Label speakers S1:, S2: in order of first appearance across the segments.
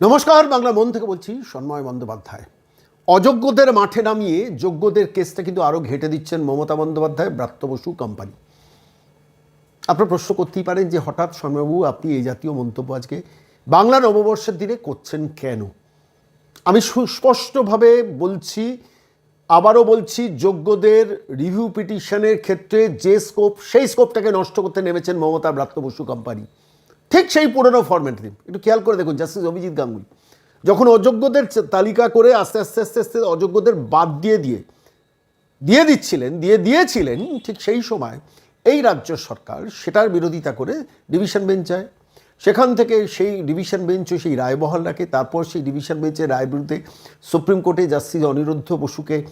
S1: নমস্কার, বাংলা মন থেকে বলছি সন্ময় বন্দ্যোপাধ্যায়। অযোগ্যদের মাঠে নামিয়ে যোগ্যদের কেসটা কিন্তু আরও ঘেটে দিচ্ছেন মমতা বন্দ্যোপাধ্যায়, ব্রাত্য বসু কোম্পানি। আপনার প্রশ্ন করতেই পারেন যে হঠাৎ সন্ময়বাবু, আপনি এই জাতীয় মন্তব্য আজকে বাংলা নববর্ষের দিনে করছেন কেন? আমি সুস্পষ্টভাবে বলছি, আবারও বলছি, যোগ্যদের রিভিউ পিটিশনের ক্ষেত্রে যে স্কোপ সেই স্কোপটাকে নষ্ট করতে নেমেছেন মমতা ব্রাত্য বসু কোম্পানি। ঠিক সেই পুরনো ফরম্যাট দিন। একটু খেয়াল করে দেখুন জাস্টিস অভিজিৎ গাঙ্গুলি। যখন অযোগ্যদের তালিকা করে আস্তে আস্তে আস্তে আস্তে অযোগ্যদের বাদ দিয়ে দিয়ে দিয়ে দিচ্ছিলেন, দিয়ে দিয়েছিলেন, ঠিক সেই সময় এই রাজ্য সরকার সেটার বিরোধিতা করে ডিভিশন বেঞ্চ যায়। সেখান থেকে সেই ডিভিশন বেঞ্চও সেই রায় বহাল রাখে, তারপর সেই ডিভিশন বেঞ্চের রায় বিরুদ্ধে সুপ্রিম কোর্টে জাস্টিস অনিরুদ্ধ বসুকে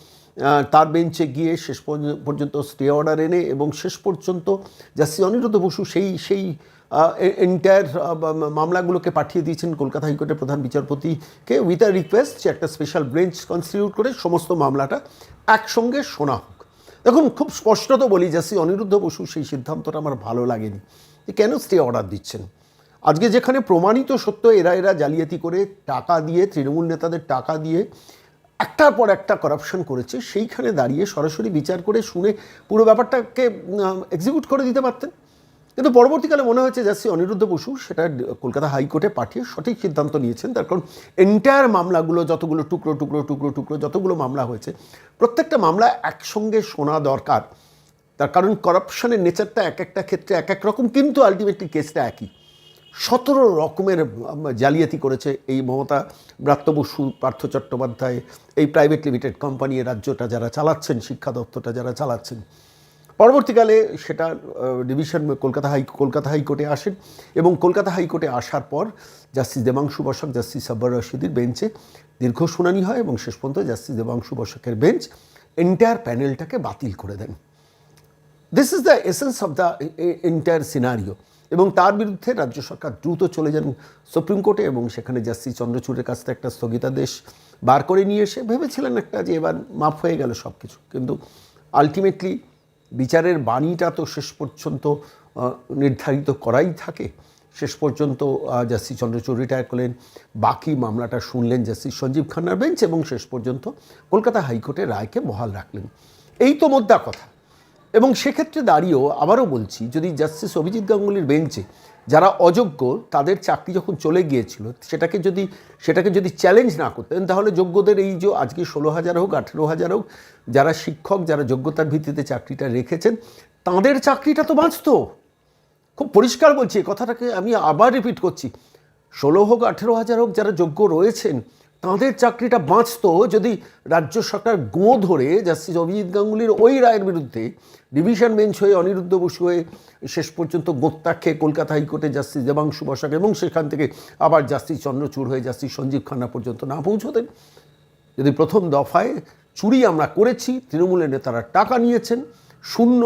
S1: তার বেঞ্চে গিয়ে শেষ পর্য- পর্যন্ত স্টে অর্ডার এনে এবং শেষ পর্যন্ত জাস্টিস অনিরুদ্ধ বসু সেই সেই এন্টায়ার মামলাগুলোকে পাঠিয়ে দিয়েছেন কলকাতা হাইকোর্টের প্রধান বিচারপতিকে উইথ আ রিকোয়েস্ট যে একটা স্পেশাল বেঞ্চ কনস্টিটিউট করে সমস্ত মামলাটা একসঙ্গে শোনা হোক। দেখুন, খুব স্পষ্টত বলি যে জাসি অনিরুদ্ধ বসু সেই সিদ্ধান্তটা আমার ভালো লাগেনি যে কেন স্টে অর্ডার দিচ্ছেন। আজকে যেখানে প্রমাণিত সত্য, এরা এরা জালিয়াতি করে টাকা দিয়ে, তৃণমূল নেতাদের টাকা দিয়ে একটার পর একটা করাপশন করেছে, সেইখানে দাঁড়িয়ে সরাসরি বিচার করে শুনে পুরো ব্যাপারটাকে এক্সিকিউট করে দিতে পারতেন। কিন্তু পরবর্তীকালে মনে হয়েছে যাচ্ছি অনিরুদ্ধ বসু সেটা কলকাতা হাইকোর্টে পাঠিয়ে সঠিক সিদ্ধান্ত নিয়েছেন। তার কারণ এন্টায়ার মামলাগুলো, যতগুলো টুকরো টুকরো টুকরো টুকরো, যতগুলো মামলা হয়েছে, প্রত্যেকটা মামলা একসঙ্গে শোনা দরকার। তার কারণ করাপশনের নেচারটা এক একটা ক্ষেত্রে এক এক রকম, কিন্তু আলটিমেটলি কেসটা একই। সতেরো রকমের জালিয়াতি করেছে এই মমতা ব্রাত্য বসু, পার্থ চট্টোপাধ্যায়, এই প্রাইভেট লিমিটেড কোম্পানি রাজ্যটা যারা চালাচ্ছেন, শিক্ষা দপ্তরটা যারা চালাচ্ছেন। পরবর্তীকালে সেটা ডিভিশন কলকাতা হাই কলকাতা হাইকোর্টে আসেন এবং কলকাতা হাইকোর্টে আসার পর জাস্টিস দেবাংশু বসক জাস্টিস সাব্বার রশিদির বেঞ্চে দীর্ঘ শুনানি হয় এবং শেষ পর্যন্ত জাস্টিস দেবাংশু বসকের বেঞ্চ এন্টায়ার প্যানেলটাকে বাতিল করে দেন। This is the essence of the entire scenario এবং তার বিরুদ্ধে রাজ্য সরকার দ্রুত চলে যান সুপ্রিম কোর্টে এবং সেখানে জাস্টিস চন্দ্রচূড়ের কাছ থেকে একটা স্থগিতাদেশ বার করে নিয়ে এসে ভেবেছিলেন একটা যে এবার মাফ হয়ে গেল সব কিছু কিন্তু আলটিমেটলি বিচারের বাণীটা তো শেষ পর্যন্ত নির্ধারিত করাই থাকে। শেষ পর্যন্ত জাস্টিস চন্দ্রচূড় রিটায়ার করলেন। বাকি মামলাটা শুনলেন জাস্টিস সঞ্জীব খান্নার বেঞ্চ এবং শেষ পর্যন্ত কলকাতা হাইকোর্টের রায়কে বহাল রাখলেন। এই তো মোদ্দা কথা। এবং সেক্ষেত্রে দাঁড়িয়েও আবারও বলছি, যদি জাস্টিস অভিজিৎ গাঙ্গুলির বেঞ্চে যারা অযোগ্য তাদের চাকরি যখন চলে গিয়েছিল, সেটাকে যদি সেটাকে যদি চ্যালেঞ্জ না করতেন, তাহলে যোগ্যদের এই যে আজকে ষোলো হাজার হোক, আঠেরো হাজার হোক, যারা শিক্ষক, যারা যোগ্যতার ভিত্তিতে চাকরিটা রেখেছেন, তাদের চাকরিটা তো বাঁচতো। খুব পরিষ্কার বলছি কথাটাকে আমি আবার রিপিট করছি। ষোলো হোক, আঠেরো হাজার হোক যারা যোগ্য রয়েছেন তাদের চাকরিটা বাঁচতো যদি রাজ্য সরকার গো ধরে জাস্টিস অভিজিৎ গাঙ্গুলির ওই রায়ের বিরুদ্ধে ডিভিশন বেঞ্চ হয়ে অনিরুদ্ধ বসু হয়ে শেষ পর্যন্ত গোত্তা খেয়ে কলকাতা হাইকোর্টে জাস্টিস দেবাংশু বসাক এবং সেখান থেকে আবার জাস্টিস চন্দ্রচূড় হয়ে জাস্টিস সঞ্জীব খান্না পর্যন্ত না পৌঁছতেন। যদি প্রথম দফায় চুরি আমরা করেছি, তৃণমূলের নেতারা টাকা নিয়েছেন, শূন্য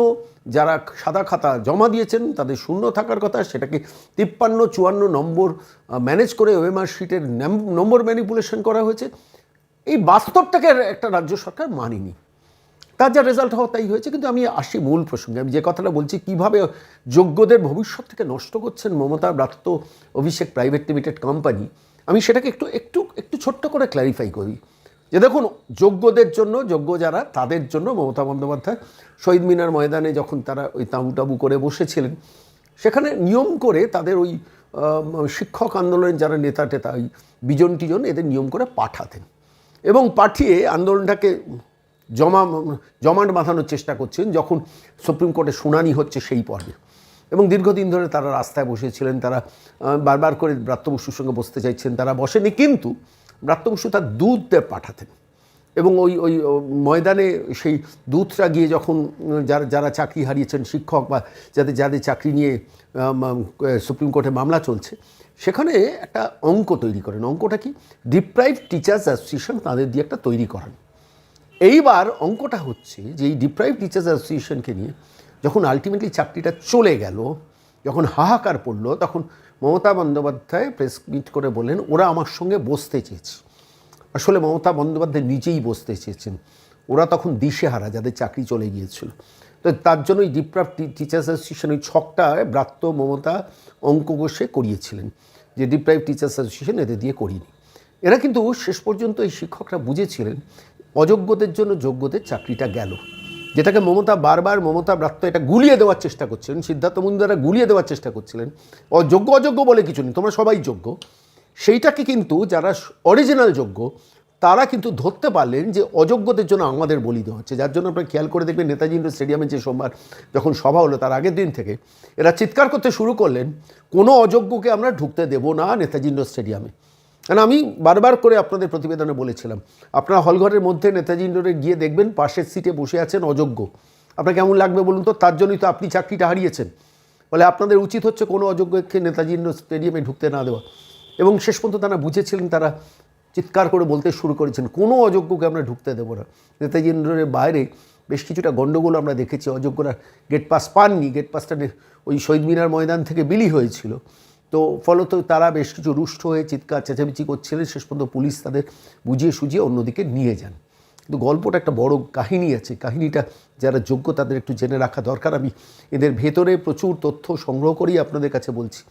S1: যারা সাদা খাতা জমা দিয়েছেন, তাদের শূন্য থাকার কথা, সেটাকে তিপ্পান্ন চুয়ান্ন নম্বর ম্যানেজ করে ওএমআর শিটের নম্বর ম্যানিপুলেশন করা হয়েছে। এই বাস্তবটাকে একটা রাজ্য সরকার মানেনি। তার যা রেজাল্ট হওয়া তাই হয়েছে, কিন্তু আমি আসি মূল প্রসঙ্গে। আমি যে কথাটা বলছি, কীভাবে যোগ্যদের ভবিষ্যৎ থেকে নষ্ট করছেন Mamata Bratya Abhishek private limited company আমি সেটাকে একটু একটু একটু ছোট্ট করে ক্ল্যারিফাই করি। যে দেখুন, যোগ্যদের জন্য, যোগ্য যারা, তাদের জন্য মমতা বন্দ্যোপাধ্যায় শহীদ মিনার ময়দানে যখন তারা ওই তাঁবু টাবু করে বসেছিলেন, সেখানে নিয়ম করে তাদের ওই শিক্ষক আন্দোলনের যারা নেতা টেতা, ওই বিজন টিজন এদের নিয়ম করে পাঠাতেন। এবং পাঠিয়ে আন্দোলনটাকে জমা, জমাট বাঁধানোর চেষ্টা করছেন যখন সুপ্রিম কোর্টে শুনানি হচ্ছে সেই পর্বে। এবং দীর্ঘদিন ধরে তারা রাস্তায় বসেছিলেন, তারা বারবার করে ব্রাত্য বসুর সঙ্গে বসতে চাইছেন, তারা বসেনি। কিন্তু ব্রাত্য বসু তার দুধ দিয়ে পাঠাতেন। এবং ওই ওই ময়দানে সেই দুধটা গিয়ে যখন, যারা যারা চাকরি হারিয়েছেন শিক্ষক বা যাদের যাদের চাকরি নিয়ে সুপ্রিম কোর্টে মামলা চলছে, সেখানে একটা অঙ্ক তৈরি করেন। অঙ্কটা কি? ডিপ্রাইভ টিচার্স অ্যাসোসিয়েশন তাদের দিয়ে একটা তৈরি করান। এইবার অঙ্কটা হচ্ছে যে এই ডিপ্রাইভ টিচার্স অ্যাসোসিয়েশনকে নিয়ে যখন আলটিমেটলি চাকরিটা চলে গেল, যখন হাহাকার পড়ল, তখন মমতা বন্দ্যোপাধ্যায় প্রেস মিট করে বললেন, ওরা আমার সঙ্গে বসতে চেয়েছে। আসলে মমতা বন্দ্যোপাধ্যায় নিজেই বসতে চেয়েছেন। ওরা তখন দিশেহারা, যাদের চাকরি চলে গিয়েছিল। তো তার জন্য এই ডিপ্রাপ টিচার্স অ্যাসোসিয়েশন ওই ছকটা ব্রাত্য মমতা অঙ্ক বসে করিয়েছিলেন, যে ডিপ্রাইভ টিচার্স অ্যাসোসিয়েশন এদের দিয়ে করিনি। এরা কিন্তু শেষ পর্যন্ত এই শিক্ষকরা বুঝেছিলেন, অযোগ্যদের জন্য যোগ্যদের চাকরিটা গেল। যেটাকে মমতা বারবার মমতা ব্রাত্য এটা গুলিয়ে দেওয়ার চেষ্টা করছিলেন, সিদ্ধার্থ মুন্দারা গুলিয়ে দেওয়ার চেষ্টা করছিলেন। অযোগ্য অযোগ্য বলে কিছু নেই, তোমরা সবাই যোগ্য। সেইটাকে কিন্তু যারা অরিজিনাল যোগ্য, তারা কিন্তু ধরতে পারলেন যে অযোগ্যদের জন্য আমাদের বলি দেওয়া হচ্ছে। যার জন্য আপনারা খেয়াল করে দেখবেন নেতাজি ইন্ডোর স্টেডিয়ামে যে সোমবার যখন সভা হলো তার আগের দিন থেকে, এরা চিৎকার করতে শুরু করলেন, কোনো অযোগ্যকে আমরা ঢুকতে দেবো না নেতাজি ইন্ডোর স্টেডিয়ামে। কারণ আমি বারবার করে আপনাদের প্রতিবেদনে বলেছিলাম, আপনারা হলঘরের মধ্যে নেতাজি ইন্ডোরে গিয়ে দেখবেন পাশের সিটে বসে আছেন অযোগ্য। আপনার কেমন লাগবে বলুন তো? তার জন্যই তো আপনি চাকরিটা হারিয়েছেন। বলে আপনাদের উচিত হচ্ছে কোনো অযোগ্যকে নেতাজি ইন্ডোর স্টেডিয়ামে ঢুকতে না দেওয়া। এবং শেষ পর্যন্ত তারা বুঝেছিলেন, তারা চিৎকার করে বলতে শুরু করেছেন, কোনো অযোগ্যকে আমরা ঢুকতে দেবো না। নেতাজি ইন্ডোরের বাইরে বেশ কিছুটা গণ্ডগোল আমরা দেখেছি। অযোগ্যরা গেট পাস পাননি, গেট পাসটা ওই শহীদ মিনার ময়দান থেকে বিলি হয়েছিল। তো ফলত তারা বেশ কিছু রুষ্ট হয়ে চিৎকার, চেঁচামেচি করছিলেন। শেষ পর্যন্ত পুলিশ তাদের বুঝিয়ে সুঝিয়ে অন্যদিকে নিয়ে যান। কিন্তু গল্পটা একটা বড় কাহিনী আছে। কাহিনীটা যারা যোগ্য তাদের একটু জেনে রাখা দরকার। আমি এদের ভেতরে প্রচুর তথ্য সংগ্রহ করেই আপনাদের কাছে বলছি।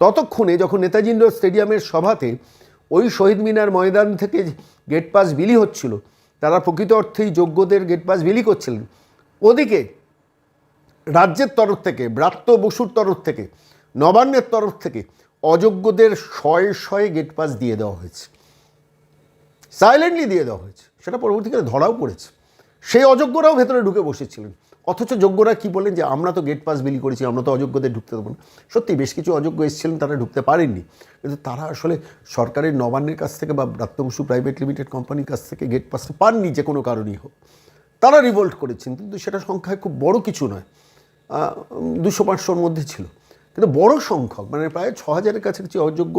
S1: ততক্ষণে যখন নেতাজি স্টেডিয়ামের সভাতে ওই শহীদ মিনার ময়দান থেকে গেট পাস বিলি হচ্ছিল, তারা প্রকৃত অর্থেই যোগ্যদের গেট পাস বিলি করছিলেন। ওদিকে রাজ্যের তরফ থেকে, ব্রাত্য বসুর তরফ থেকে নবান্নের তরফ থেকে অযোগ্যদের শয়ে শয়ে গেট পাস দিয়ে দেওয়া হয়েছে। সাইলেন্টলি দিয়ে দেওয়া হয়েছে। সেটা পরবর্তীকালে ধরাও পড়েছে। সেই অযোগ্যরাও ভেতরে ঢুকে বসেছিলেন। অথচ যোগ্যরা কি বলেন যে, আমরা তো গেট পাস বিলি করেছি, আমরা তো অযোগ্যদের ঢুকতে দেবো না। সত্যি বেশ কিছু অযোগ্য এসেছিলেন, তারা ঢুকতে পারেননি। কিন্তু তারা আসলে সরকারের নবান্নের কাছ থেকে বা ব্রাত্য প্রাইভেট লিমিটেড কোম্পানির কাছ থেকে গেট পাসটা পাননি যে কোনো কারণেই হোক। তারা রিভোল্ট করেছেন, কিন্তু সেটা সংখ্যায় খুব বড় কিছু নয়। দুশো পাঁচশোর মধ্যে ছিল। কিন্তু বড় সংখ্যক মানে প্রায় ছ হাজারের কাছাকাছি অযোগ্য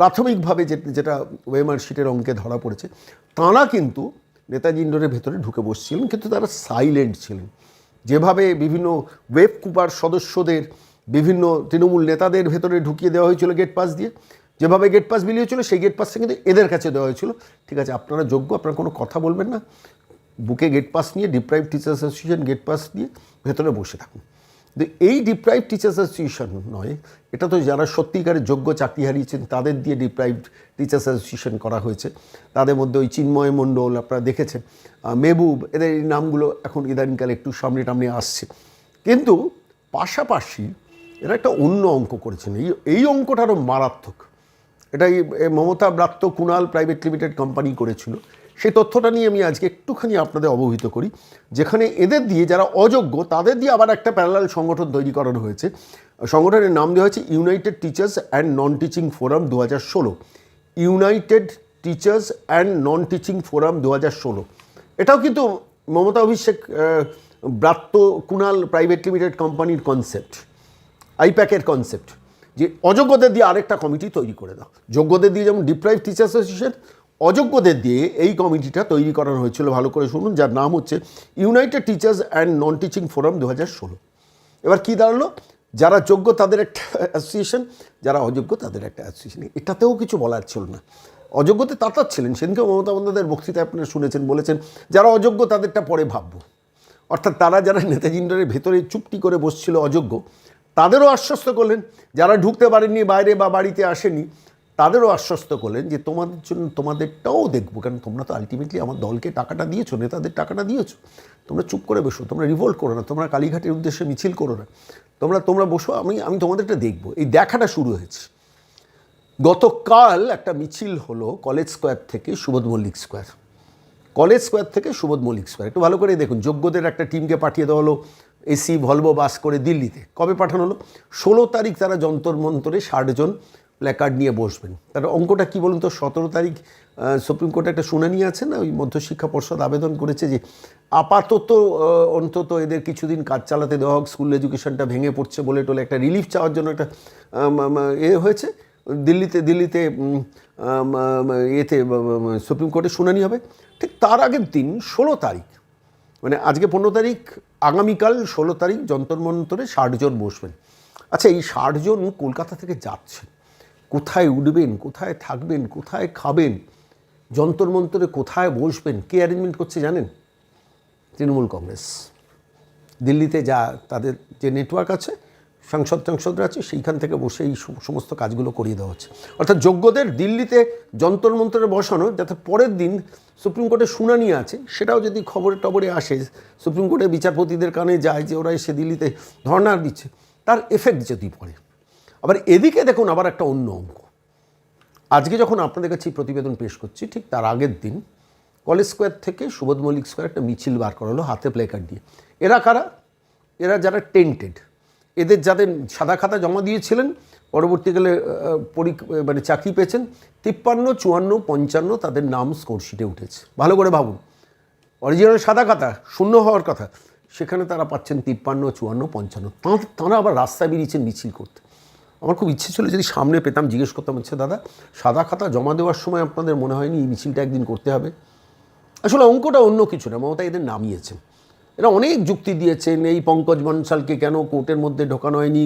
S1: প্রাথমিকভাবে যেটা ওয়েমার শিটের অঙ্কে ধরা পড়েছে, তাঁরা কিন্তু নেতাজি ইন্ডোরের ভেতরে ঢুকে বসছিলেন, কিন্তু তারা সাইলেন্ট ছিলেন। যেভাবে বিভিন্ন ওয়েব কুপার সদস্যদের, বিভিন্ন তৃণমূল নেতাদের ভেতরে ঢুকিয়ে দেওয়া হয়েছিল গেট পাস দিয়ে, যেভাবে গেট পাস বিলি হয়েছিল, সেই গেট পাসটা কিন্তু এদের কাছে দেওয়া হয়েছিল। ঠিক আছে, আপনারা যোগ্য, আপনারা কোনো কথা বলবেন না। বুকে গেট পাস নিয়ে deprive teachers association gate pass নিয়ে ভেতরে বসে থাকুন। এই ডিপ্রাইভ টিচার্স অ্যাসোসিয়েশন নয়, এটা তো যারা সত্যিকারের যোগ্য চাকরি হারিয়েছেন, তাদের দিয়ে ডিপ্রাইভ টিচার্স অ্যাসোসিয়েশন করা হয়েছে। তাদের মধ্যে ওই চিন্ময় মণ্ডল আপনারা দেখেছেন মেবুব মেহবুব, এদের এই নামগুলো এখন ইদানিংকালে একটু সামনে টামনে আসছে। কিন্তু পাশাপাশি এরা একটা অন্য অঙ্ক করেছেন। এই এই অঙ্কটা আরও মারাত্মক। এটা Mamata Bratya Kunal private limited company করেছিল। সেই তথ্যটা নিয়ে আমি আজকে একটুখানি আপনাদের অবহিত করি। যেখানে এদের দিয়ে যারা অযোগ্য তাদের দিয়ে আবার একটা প্যারালাল সংগঠন তৈরি করানো হয়েছে। সংগঠনের নাম দেওয়া হয়েছে united teachers and non teaching forum দু হাজার ষোলো। United teachers and non teaching forum দু হাজার ষোলো। এটাও কিন্তু মমতা অভিষেক আহ, ব্রাত্য কুণাল প্রাইভেট লিমিটেড কোম্পানির কনসেপ্ট আইপ্যাকের কনসেপ্ট যে অযোগ্যদের দিয়ে আরেকটা কমিটি তৈরি করে দাও। যোগ্যদের দিয়ে যেমন ডিপ্রাইভ টিচার্স অ্যাসোসিয়েশন অযোগ্যদের দিয়ে এই কমিটিটা তৈরি করানো হয়েছিল, ভালো করে শুনুন, যার নাম হচ্ছে united teachers and non teaching forum দু হাজার ষোলো। এবার কী দাঁড়াল? যারা যোগ্য তাদের একটা অ্যাসোসিয়েশন যারা অযোগ্য তাদের একটা অ্যাসোসিয়েশন এটাতেও কিছু বলার ছিল না। অযোগ্যতে তাতার ছিলেন, সেদিনকে মমতা বন্দ্যোপাধ্যায়ের বক্তৃতা আপনারা শুনেছেন, বলেছেন, যারা অযোগ্য তাদেরটা পরে ভাববো। অর্থাৎ তারা যারা নেতাজি ভেতরে চুপটি করে বসছিল অযোগ্য তাদেরও আশ্বস্ত করলেন, যারা ঢুকতে পারেননি, বাইরে বা বাড়িতে আসেনি, তাদেরও আশ্বস্ত করলেন যে তোমাদের জন্য, তোমাদেরটাও দেখব, কারণ তোমরা তো আলটিমেটলি আমার দলকে টাকাটা দিয়েছ, নেতাদের টাকাটা দিয়েছ। তোমরা চুপ করে বসো, তোমরা রিভোল্ট করো না, তোমরা কালীঘাটের উদ্দেশ্যে মিছিল করো না। তোমরা তোমরা বসো, আমি আমি তোমাদেরটা দেখব। এই দেখাটা শুরু হয়েছে। গতকাল একটা মিছিল হলো কলেজ স্কোয়ার থেকে Subodh Mallick square. College square থেকে সুবোধ মল্লিক স্কোয়ার। একটু ভালো করে দেখুন, যোগ্যদের একটা টিমকে পাঠিয়ে দেওয়া হলো এসি ভলভো বাস করে দিল্লিতে। কবে পাঠানো হলো? ষোলো তারিখ তারা যন্তর মন্তরে ষাটজন প্ল্যাকার্ড নিয়ে বসবেন। তার অঙ্কটা কি বলুন তো? সতেরো তারিখ সুপ্রিম কোর্টে একটা শুনানি আছে না? ওই মধ্যশিক্ষা পর্ষদ আবেদন করেছে যে আপাতত অন্তত এদের কিছুদিন কাজ চালাতে দেওয়া হোক স্কুল এডুকেশনটা ভেঙে পড়ছে বলে টোলে একটা রিলিফ চাওয়ার জন্য একটা এ হয়েছে। দিল্লিতে দিল্লিতে এতে সুপ্রিম কোর্টে শুনানি হবে। ঠিক তার আগের দিন, ষোলো তারিখ মানে আজকে পনেরো তারিখ, আগামীকাল ষোলো তারিখ, যন্তর মন্তরে ষাটজন বসবেন। আচ্ছা এই ষাটজন কলকাতা থেকে যাচ্ছেন। কোথায় উঠবেন, কোথায় থাকবেন, কোথায় খাবেন, যন্তর মন্তরে কোথায় বসবেন, কে অ্যারেঞ্জমেন্ট করছে জানেন? তৃণমূল কংগ্রেস। দিল্লিতে যা তাদের যে নেটওয়ার্ক আছে সাংসদ টাংসদরা আছে, সেইখান থেকে বসে এই সমস্ত কাজগুলো করিয়ে দেওয়া হচ্ছে। অর্থাৎ যোগ্যদের দিল্লিতে যন্তর মন্তরে বসানো, যাতে পরের দিন সুপ্রিম কোর্টে শুনানি আছে, সেটাও যদি খবরে টবরে আসে, সুপ্রিম কোর্টে বিচারপতিদের কানে যায় যে ওরা এসে দিল্লিতে ধর্ণা দিচ্ছে, তার এফেক্ট যদি পড়ে। আবার এদিকে দেখুন আবার একটা অন্য অঙ্ক আজকে যখন আপনাদের কাছে প্রতিবেদন পেশ করছি, ঠিক তার আগের দিন কলেজ স্কোয়ার থেকে সুবোধ মল্লিক স্কোয়ার একটা মিছিল বার করা হলো হাতে প্লেকার্ড দিয়ে। এরা কারা? এরা যারা টেন্টেড এদের যাদের সাদা খাতা জমা দিয়েছিলেন, পরবর্তীকালে পরীক মানে চাকরি পেয়েছেন, তিপ্পান্ন, চুয়ান্ন, পঞ্চান্ন তাদের নাম স্কোরশিটে উঠেছে। ভালো করে ভাবুন। অরিজিনাল সাদা খাতা, শূন্য হওয়ার কথা, সেখানে তারা পাচ্ছেন তিপ্পান্ন, চুয়ান্ন, পঞ্চান্ন। তাঁরা আবার রাস্তায় বেরিয়েছেন মিছিল করতে। আমার খুব ইচ্ছে ছিল যদি সামনে পেতাম, জিজ্ঞেস করতাম হচ্ছে দাদা, সাদা খাতা জমা দেওয়ার সময় আপনাদের মনে হয়নি এই মিছিলটা একদিন করতে হবে? আসলে অঙ্কটা অন্য কিছু না, মমতা এদের নামিয়েছেন। এরা অনেক যুক্তি দিয়েছেন, এই পঙ্কজ বনসালকে কেন কোর্টের মধ্যে ঢোকানো হয়নি?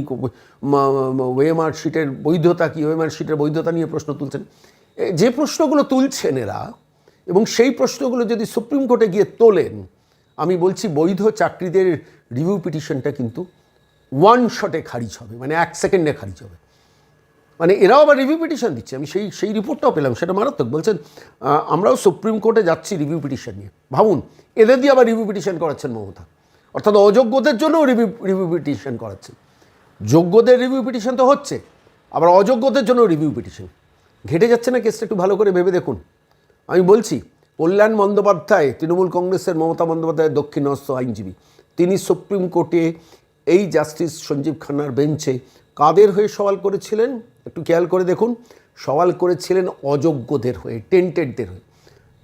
S1: ওয়েমার শিটের বৈধতা কি? ওয়েমার শিটের বৈধতা নিয়ে প্রশ্ন তুলছেন। যে প্রশ্নগুলো তুলছেন এরা, এবং সেই প্রশ্নগুলো যদি সুপ্রিম কোর্টে গিয়ে তোলেন, আমি বলছি বৈধ চাকরিদের রিভিউ পিটিশনটা কিন্তু ওয়ান শটে খারিজ হবে মানে এক সেকেন্ডে খারিজ হবে। মানে এরাও আবার রিভিউ পিটিশন দিচ্ছে। আমি সেই সেই রিপোর্টটাও পেলাম, সেটা মারাত্মক। বলছেন আমরাও সুপ্রিম কোর্টে যাচ্ছি রিভিউ পিটিশন নিয়ে। ভাবুন, এদের দিয়ে আবার রিভিউ পিটিশন করাচ্ছেন মমতা। অর্থাৎ অযোগ্যদের জন্যও রিভিউ রিভিউ পিটিশন করাচ্ছেন। যোগ্যদের রিভিউ পিটিশন তো হচ্ছে, আবার অযোগ্যদের জন্য রিভিউ পিটিশন ঘেটে যাচ্ছে না কেসটা, একটু ভালো করে ভেবে দেখুন। আমি বলছি, কল্যাণ বন্দ্যোপাধ্যায়, তৃণমূল কংগ্রেসের মমতা বন্দ্যোপাধ্যায়ের দক্ষিণস্থ আইনজীবী, তিনি সুপ্রিম কোর্টে এই জাস্টিস সঞ্জীব খান্নার বেঞ্চে কাদের হয়ে সওয়াল করেছিলেন? একটু খেয়াল করে দেখুন। সওয়াল করেছিলেন অযোগ্যদের হয়ে, টেন্টেডদের হয়ে।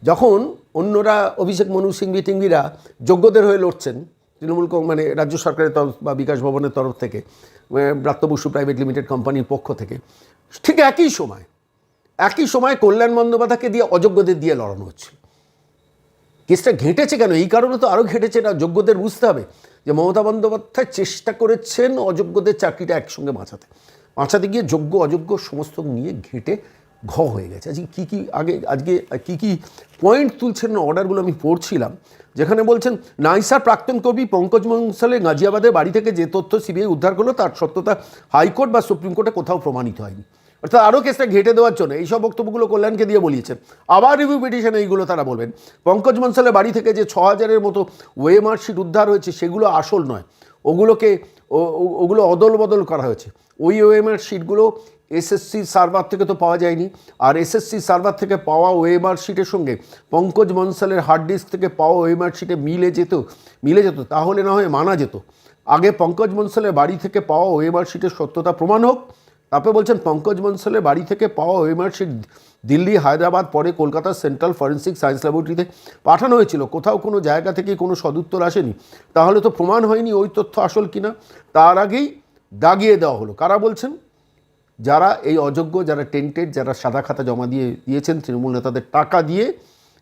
S1: যখন অন্যরা, অভিষেক মনু সিংভি টিংভিরা যোগ্যদের হয়ে লড়ছেন, তৃণমূল মানে রাজ্য সরকারের তরফ বা বিকাশ ভবনের তরফ থেকে ব্রাত্য বসু প্রাইভেট লিমিটেড কোম্পানির পক্ষ থেকে, ঠিক একই সময় একই সময় কল্যাণ বন্দ্যোপাধ্যায়কে দিয়ে অযোগ্যদের দিয়ে লড়ানো হচ্ছে। কেসটা ঘেঁটেছে কেন? এই কারণে তো আরও ঘেঁটেছে না, যোগ্যদের বুঝতে হবে। যে মমতা বন্দ্যোপাধ্যায় চেষ্টা করেছেন অযোগ্যদের চাকরিটা একসঙ্গে বাঁচাতে। বাঁচাতে গিয়ে যোগ্য, অযোগ্য সমস্ত নিয়ে ঘেঁটে ঘ হয়ে গেছে। আজকে কী কী আগে, আজকে কী কী পয়েন্ট তুলছেন অর্ডারগুলো আমি পড়ছিলাম, যেখানে বলছেন নাইসার প্রাক্তন কবি পঙ্কজ মংসালে গাজিয়াবাদের বাড়ি থেকে যে তথ্য সিবিআই উদ্ধার করল, তার সত্যতা হাইকোর্ট বা সুপ্রিম কোর্টে কোথাও প্রমাণিত হয়নি। অর্থাৎ আরও কেসটা ঘেটে দেওয়ার জন্য এইসব বক্তব্যগুলো কল্যাণকে দিয়ে বলিয়েছেন আবার রিভিউ পিটিশনে এইগুলো তারা বলবেন। পঙ্কজ মনসালের বাড়ি থেকে যে ছ হাজারের মতো ওয়ে মার্কশিট উদ্ধার হয়েছে সেগুলো আসল নয়। ওগুলোকে ওগুলো অদল বদল করা হয়েছে। ওই ওএমআর শিটগুলো এসএসসি সার্ভার থেকে তো পাওয়া যায়নি। আর এসএসসি সার্ভার থেকে পাওয়া ওএমআর শিটের সঙ্গে পঙ্কজ মনসালের হার্ড ডিস্ক থেকে পাওয়া ওএমআর শিটে মিলে যেত মিলে যেত, তাহলে না হয় মানা যেত। আগে পঙ্কজ মনসালের বাড়ি থেকে পাওয়া ওএমআর শিটের সত্যতা প্রমাণ হোক তারপরে বলছেন, পঙ্কজ বনসালের বাড়ি থেকে পাওয়া ওয়েমার শিট দিল্লি, হায়দ্রাবাদ, পরে কলকাতার সেন্ট্রাল ফরেন্সিক সায়েন্স ল্যাবরেটরিতে পাঠানো হয়েছিল। কোথাও কোনো জায়গা থেকে কোনো সদুত্তর আসেনি। তাহলে তো প্রমাণ হয়নি ওই তথ্য আসল কিনা। তার আগেই দাগিয়ে দেওয়া হলো। কারা বলছেন? যারা এই অযোগ্য, যারা টেন্টেড, যারা সাদা খাতা জমা দিয়ে দিয়েছেন তৃণমূল নেতাদের টাকা দিয়ে,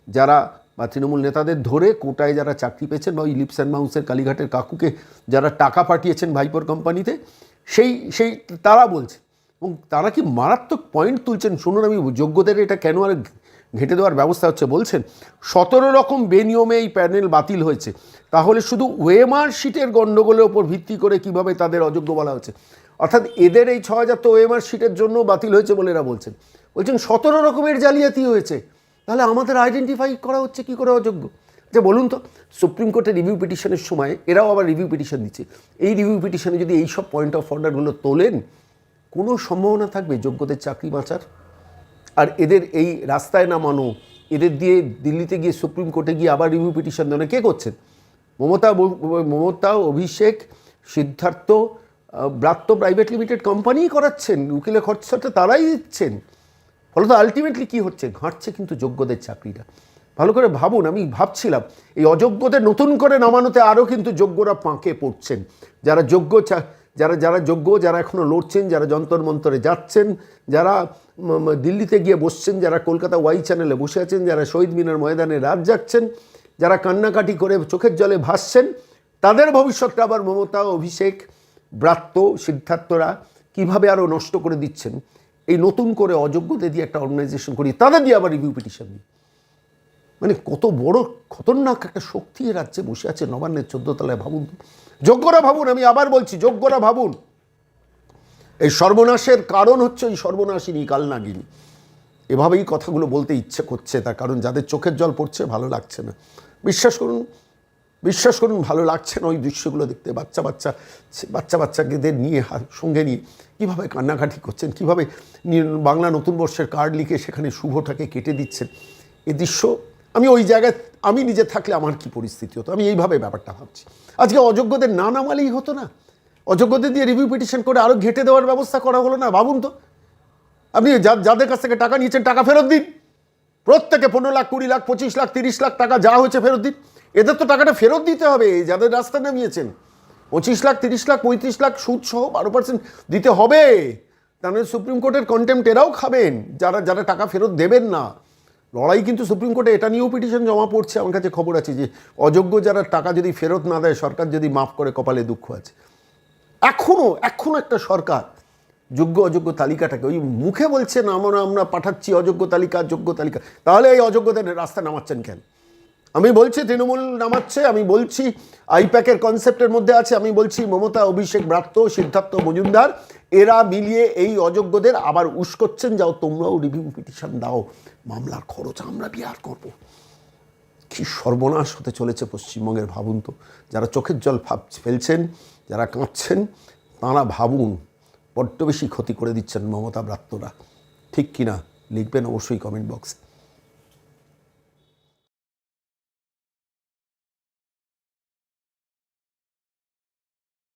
S1: যারা বা তৃণমূল নেতাদের ধরে কোটায় যারা চাকরি পেয়েছেন বা ওই লিপস অ্যান্ড মাউসের কালীঘাটের কাকুকে যারা টাকা পাঠিয়েছেন ভাইপোর কোম্পানিতে, সেই সেই, তারা বলছে। এবং তারা কি মারাত্মক পয়েন্ট তুলছেন? শুনুন আমি, যোগ্যদের এটা কেন আর ঘেঁটে দেওয়ার ব্যবস্থা হচ্ছে? বলছেন, সতেরো রকম বেনিয়মে এই প্যানেল বাতিল হয়েছে। তাহলে শুধু ওয়েমার শিটের গণ্ডগোলের ওপর ভিত্তি করে কীভাবে তাদের অযোগ্য বলা হচ্ছে? অর্থাৎ এদের এই ছ হাজার তো ওয়েমার শিটের জন্য বাতিল হয়েছে বলে এরা বলছেন। বলছেন, সতেরো রকমের জালিয়াতি হয়েছে। তাহলে আমাদের আইডেন্টিফাই করা হচ্ছে কি করে অযোগ্য? যে বলুন তো সুপ্রিম কোর্টের রিভিউ পিটিশনের সময় এরাও আবার রিভিউ পিটিশন দিচ্ছে। এই রিভিউ পিটিশনে যদি এইসব পয়েন্ট অফ অর্ডারগুলো তোলেন কোনো সম্ভাবনা থাকবে যোগ্যদের চাকরি বাঁচার? আর এদের এই রাস্তায় নামানো, এদের দিয়ে দিল্লিতে গিয়ে সুপ্রিম কোর্টে গিয়ে আবার রিভিউ পিটিশন দেওয়া কে করছেন? মমতা মমতা, অভিষেক, সিদ্ধার্থ ব্রাত্য প্রাইভেট লিমিটেড কোম্পানিই করাচ্ছেন, উকিলের খরচাটা তারাই দিচ্ছেন। ফলত আলটিমেটলি কী হচ্ছে? ঘাঁটছে কিন্তু যোগ্যদের চাকরিটা। ভালো করে ভাবুন, আমি ভাবছিলাম, এই অযোগ্যদের নতুন করে নামানোতে আরও কিন্তু যোগ্যরা পাঁকে পড়ছেন। যারা যোগ্য চা- যারা যারা যোগ্য, যারা এখনও লড়ছেন, যারা যন্তর মন্তরে যাচ্ছেন, যারা দিল্লিতে গিয়ে বসছেন, যারা কলকাতা ওয়াই চ্যানেলে বসে আছেন, যারা শহীদ মিনার ময়দানে রাত যাচ্ছেন যারা কান্নাকাটি করে চোখের জলে ভাসছেন, তাদের ভবিষ্যৎটা আবার মমতা, অভিষেক, ব্রাত্য, সিদ্ধার্থরা কীভাবে আরও নষ্ট করে দিচ্ছেন? এই নতুন করে অযোগ্যদের দিয়ে একটা অর্গানাইজেশন করি, তাদের দিয়ে আবার রিভিউ পিটিশন দিই। মানে কত বড় খতরনাক একটা শক্তি এ রাজ্যে বসে আছে নবান্নের চোদ্দ তলায়, ভাবুন। যোগ্যরা ভাবুন, আমি আবার বলছি যোগ্যরা ভাবুন। এই সর্বনাশের কারণ হচ্ছে ওই সর্বনাশিনী কালনাগিনী। এভাবেই কথাগুলো বলতে ইচ্ছে করছে, তার কারণ যাদের চোখের জল পড়ছে, ভালো লাগছে না। বিশ্বাস করুন বিশ্বাস করুন, ভালো লাগছে না ওই দৃশ্যগুলো দেখতে। বাচ্চা বাচ্চা বাচ্চা বাচ্চাদের নিয়ে, সঙ্গে নিয়ে কীভাবে কান্নাকাটি করছেন, কীভাবে বাংলা নতুন বর্ষের কার্ড লিখে সেখানে শুভটাকে কেটে দিচ্ছেন। এ দৃশ্য আমি ওই জায়গায়, আমি নিজে থাকলে আমার কি পরিস্থিতি হতো? আমি এইভাবে ব্যাপারটা ভাবছি। আজকে অযোগ্যদের না নামালেই হতো না। অযোগ্যদের দিয়ে রিভিউ পিটিশন করে আরও ঘেটে দেওয়ার ব্যবস্থা করা হলো না, ভাবুন তো। আপনি যাদের কাছ থেকে টাকা নিয়েছেন, টাকা ফেরত দিন। প্রত্যেকে পনেরো লাখ, কুড়ি লাখ, পঁচিশ লাখ, তিরিশ লাখ টাকা যা হয়েছে ফেরত দিন। এদের তো টাকাটা ফেরত দিতে হবে যাদের রাস্তা নামিয়েছেন। পঁচিশ লাখ, তিরিশ লাখ, পঁয়ত্রিশ লাখ সুদ সহ বারো পার্সেন্ট দিতে হবে। তাহলে সুপ্রিম কোর্টের কন্টেম্প এরাও খাবেন, যারা যারা টাকা ফেরত দেবেন না। লড়াই কিন্তু সুপ্রিম কোর্টে এটা নিয়েও পিটিশন জমা পড়ছে। আমার কাছে খবর আছে যে অযোগ্য যারা টাকা যদি ফেরত না দেয়, সরকার যদি মাফ করে, কপালে দুঃখ আছে। এখনও এখনও একটা সরকার যোগ্য, অযোগ্য তালিকাটাকে ওই মুখে বলছে, না, আমরা আমরা পাঠাচ্ছি অযোগ্য তালিকা, যোগ্য তালিকা। তাহলে এই অযোগ্যদের রাস্তা নামাচ্ছেন কেন? আমি বলছি, তৃণমূল নামাচ্ছে। আমি বলছি, আইপ্যাকের কনসেপ্টের মধ্যে আছে। আমি বলছি, মমতা, অভিষেক ব্রাত্য, সিদ্ধার্থ মজুমদার এরা মিলিয়ে এই অযোগ্যদের আবার উস্কোচ্ছেন, যাও তোমরাও রিভিউ পিটিশন দাও। মামলার খরচ আমরা বিহার করব? কি সর্বনাশ হতে চলেছে পশ্চিমবঙ্গের, ভাবুন তো। যারা চোখের জল ভাব ফেলছেন, যারা কাঁদছেন, তাঁরা ভাবুন, বড্ড বেশি ক্ষতি করে দিচ্ছেন মমতা ব্রাত্যরা। ঠিক কিনা? লিখবেন অবশ্যই কমেন্ট বক্সে